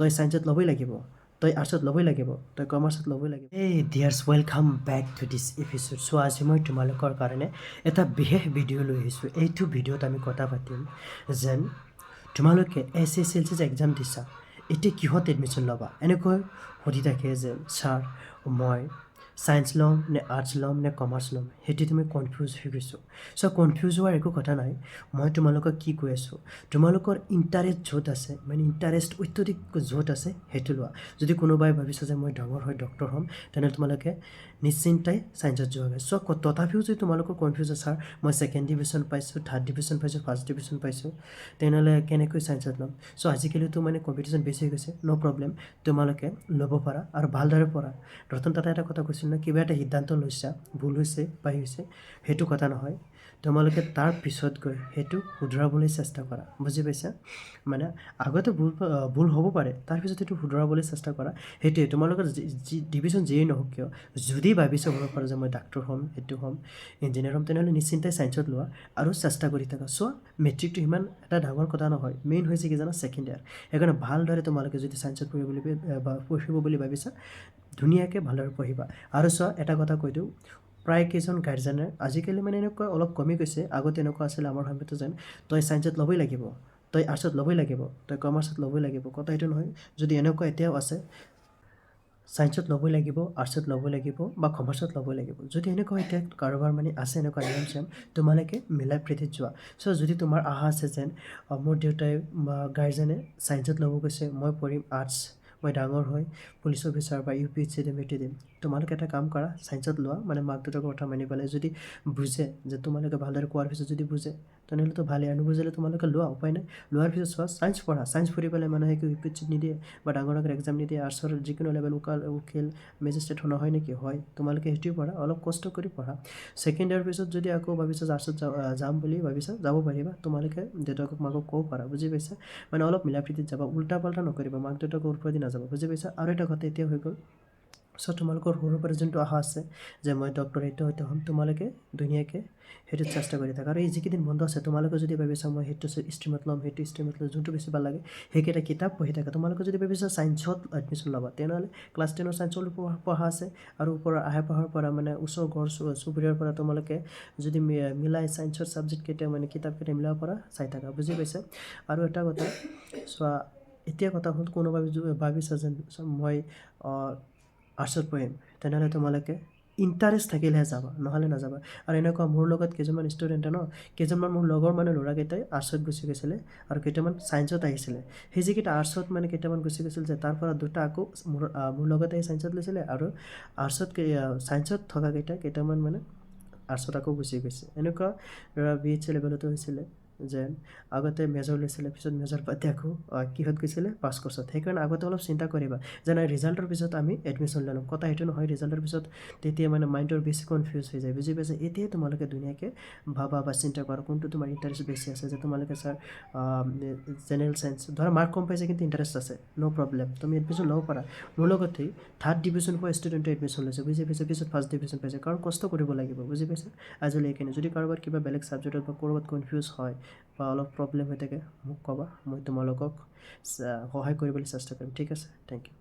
তই ছায়েন্সত ল'বই লাগিব, তই আৰ্টছত ল'বই লাগিব, তই কমাৰ্চত ল'বই লাগিব। এই dears welcome back to this episode show' আজি মই তোমালোকৰ কাৰণে এটা বিশেষ ভিডিঅ' লৈ আহিছোঁ। এইটো ভিডিঅ'ত আমি কথা পাতিম যেন তোমালোকে এছ এছ এল চি যে এক্সাম দিছা, এতিয়া কিহত এডমিশ্যন ল'বা? এনেকৈ সুধি থাকে যে ছাৰ, মই ছায়েন্স ল'ম নে আৰ্টছ ল'ম নে কমাৰ্চ ল'ম সেইটো তুমি কনফিউজ হৈ গৈছোঁ। চ' কনফিউজ হোৱাৰ একো কথা নাই মই তোমালোকক কি কৈ আছোঁ তোমালোকৰ ইণ্টাৰেষ্ট য'ত আছে মানে ইণ্টাৰেষ্ট অত্যধিক য'ত আছে সেইটো লোৱা। যদি কোনোবাই ভাবিছে যে মই ডাঙৰ হৈ ডক্টৰ হ'ম তেনেহ'লে তোমালোকে নিশ্চিন্তাই ছায়েন্সত যোৱাগৈ। চ' তথাপিও যদি তোমালোকৰ কনফিউজ আছে ছাৰ মই ছেকেণ্ড ডিভিজন পাইছোঁ থাৰ্ড ডিভিজন পাইছোঁ ফাৰ্ষ্ট ডিভিজন পাইছোঁ তেনেহ'লে কেনেকৈ ছায়েন্সত ল'ম? চ' আজিকালিতো মানে কম্পিটিশ্যন বেছি হৈ গৈছে ন' প্ৰব্লেম তোমালোকে ল'ব পাৰা আৰু ভালদৰে পঢ়া। ৰতন টাটা এটা কথা কৈছিল ন কিবা এটা সিদ্ধান্ত লৈছা ভুল হৈছে বা হৈছে সেইটো কথা নহয়। তোমালোকে তাৰ পিছত গৈ সেইটো শুধৰাবলৈ চেষ্টা কৰা। বুজি পাইছা? মানে আগতে ভুল ভুল হ'ব পাৰে তাৰপিছত সেইটো শুধৰাবলৈ চেষ্টা কৰা। সেইটোৱে তোমালোকৰ যি যি ডিভিজন যিয়েই নহওক কিয় যদি ভাবিছে হ'ব পাৰে যে মই ডাক্তৰ হ'ম সেইটো হ'ম ইঞ্জিনিয়াৰ হ'ম তেনেহ'লে নিশ্চিন্তাই ছায়েন্সত লোৱা আৰু চেষ্টা কৰি থাকা। চোৱা মেট্ৰিকটো সিমান এটা ডাঙৰ কথা নহয় মেইন হৈছে কি জানা? ছেকেণ্ড ইয়াৰ সেইকাৰণে ভালদৰে তোমালোকে যদি ছায়েন্সত পঢ়িব বুলি পঢ়িব বুলি ভাবিছা ধুনীয়াকৈ ভালদৰে পঢ়িবা। আৰু চোৱা, এটা কথা কৈ দিওঁ, প্ৰায় কেইজন গাৰ্জেনে আজিকালি মানে এনেকুৱা অলপ কমি গৈছে, আগতে এনেকুৱা আছিলে আমাৰ সময়তো যেন, তই ছায়েন্সত ল'বই লাগিব, তই আৰ্টছত ল'বই লাগিব, তই কমাৰ্চত ল'বই লাগিব কথা এইটো নহয়, যদি এনেকুৱা এতিয়াও আছে ছায়েন্সত ল'বই লাগিব আৰ্টছত ল'বই লাগিব, বা কমাৰ্চত ল'বই লাগিব, যদি এনেকুৱা এতিয়া কাৰোবাৰ মানে আছে এনেকুৱা নিয়ম চিয়ম, তোমালোকে মিলাই প্ৰীতিত যোৱা। চ' যদি তোমাৰ আশা আছে যেন মোৰ দেউতাই বা গাৰ্জেনে ছায়েন্সত ল'ব কৈছে মই পঢ়িম আৰ্টছ মই ডাঙৰ হৈ পুলিচ অফিচাৰ বা U P H C D এইটো দিম। তোমালোকে এটা কাম কৰা ছায়েন্সত লোৱা মানে মাক দেউতাকৰ কথা মানি পেলাই যদি বুজে যে তোমালোকে ভালদৰে কোৱাৰ পিছত যদি বুজে তেনেহ'লেতো ভালেই। আৰু নুবুজিলে তোমালোকে লোৱা উপায় নাই। লোৱাৰ পিছত চোৱা ছায়েন্স পঢ়া ছায়েন্স পঢ়ি পেলাই মানুহে কি ইউ পি এইচ চি নিদিয়ে বা ডাঙৰ ডাঙৰ এক্সাম নিদিয়ে আৰ্টছৰ যিকোনো লেভেল উকাল, উকিল মেজিষ্ট্ৰেট নহয় নেকি? হয়। তোমালোকে সেইটোৱে পঢ়া অলপ কষ্ট কৰি পঢ়া ছেকেণ্ড ইয়াৰ পিছত যদি আকৌ ভাবিছা আৰ্টছত যা- যাম বুলি ভাবিছা যাব পাৰিবা তোমালোকে দেউতাকক, মাকক ক'ব পাৰা। বুজি পাইছা? মানে অলপ মিলা প্ৰীতিত যাবা। উল্টা পাল্টা নকৰিবা। মাক দেউতাকৰ ওপৰেদি নাযাবা। বুজি পাইছা? আৰু এটা কথা এতিয়া হৈ গ'ল। চ' তোমালোকৰ সৰুৰ পৰা যোনটো আশা আছে যে মই ডক্টৰ এইটো হয়তো হ'ম, তোমালোকে ধুনীয়াকৈ সেইটোত চেষ্টা কৰি থাকা। আৰু এই যিকেইদিন বন্ধ আছে, তোমালোকে যদি ভাবিছা মই সেইটো ষ্ট্ৰীমত ল'ম, সেইটো ষ্ট্ৰীমত ল'ম যোনটো বেছি ভালো লাগে, সেইকেইটা কিতাপ পঢ়ি থাকা। তোমালোকে যদি ভাবিছা ছায়েন্সত এডমিশ্যন ল'বা, তেনেহ'লে ক্লাছ টেনৰ ছায়েন্সৰ পঢ়া আছে আৰু ওপৰৰ আহে পাহাৰ পৰা মানে ওচৰ ঘৰ চুবুৰীয়াৰ পৰা তোমালোকে যদি মিলাই ছায়েন্সৰ ছাবজেক্টকেইটা মানে কিতাপকেইটা মিলাব পৰা, চাই থাকা। বুজি পাইছা? আৰু এটা কথা, চোৱা, এতিয়া কথা হ'ল কোনোবাই ভাবিছা যেন মই আৰ্টছত পঢ়িম তেনেহ'লে তোমালোকে ইণ্টাৰেষ্ট থাকিলেহে যাবা নহ'লে নাযাবা। আৰু এনেকুৱা মোৰ লগত কেইজনমান ষ্টুডেণ্টে ন কেইজনমান মোৰ লগৰ মানে ল'ৰাকেইটাই আৰ্টছত গুচি গৈছিলে আৰু কেইটামান ছায়েন্সত আহিছিলে। সেই যিকেইটা আৰ্টছত মানে কেইটামান গুচি গৈছিল যে তাৰ পৰা দুটা আকৌ মোৰ মোৰ লগতে আহি ছায়েন্সত লৈছিলে আৰু আৰ্টছত ছায়েন্সত থকাকেইটা কেইটামান মানে আৰ্টছত আকৌ গুচি গৈছে। এনেকুৱা ধৰা বি এইচ লেভেলতো হৈছিলে। যে আগতে মেজৰ লৈছিলে, পিছত মেজৰ পাতি আকৌ কিহত গৈছিলে পাছ কৰ্চত সেইকাৰণে আগতে অলপ চিন্তা কৰিবা যে নাই ৰিজাল্টৰ পিছত আমি এডমিশ্যন ল'ম। কথা সেইটো নহয় ৰিজাল্টৰ পিছত তেতিয়া মানে মাইণ্ডৰ বেছি কনফিউজ হৈ যায়। বুজি পাইছে? এতিয়াই তোমালোকে ধুনীয়াকৈ ভাবা বা চিন্তা কৰা, কোনটো তোমাৰ ইণ্টাৰেষ্ট বেছি আছে, যে তোমালোকে ছাৰ জেনেৰেল চায়েন্স ধৰা মাৰ্ক কম পাইছে কিন্তু ইণ্টাৰেষ্ট আছে ন' প্ৰব্লেম তুমি এডমিশ্যন ল'ব পাৰা। মোৰ লগতেই থাৰ্ড ডিভিজন পোৱা ষ্টুডেণ্টে এডমিশ্যন লৈছে, বুজি পাইছে? পিছত ফাৰ্ষ্ট ডিভিজন পাইছে, কাৰণ কষ্ট কৰিব লাগিব, বুজি পাইছে? আজিলৈ এইখিনি যদি কাৰোবাৰ কিবা বেলেগ ছাবজেক্টত বা ক'ৰবাত কনফিউজ হয় বা অলপ প্ৰব্লেম হৈ থাকে মোক ক'বা মই তোমালোকক সহায় কৰিবলৈ চেষ্টা কৰিম ঠিক আছে? Thank you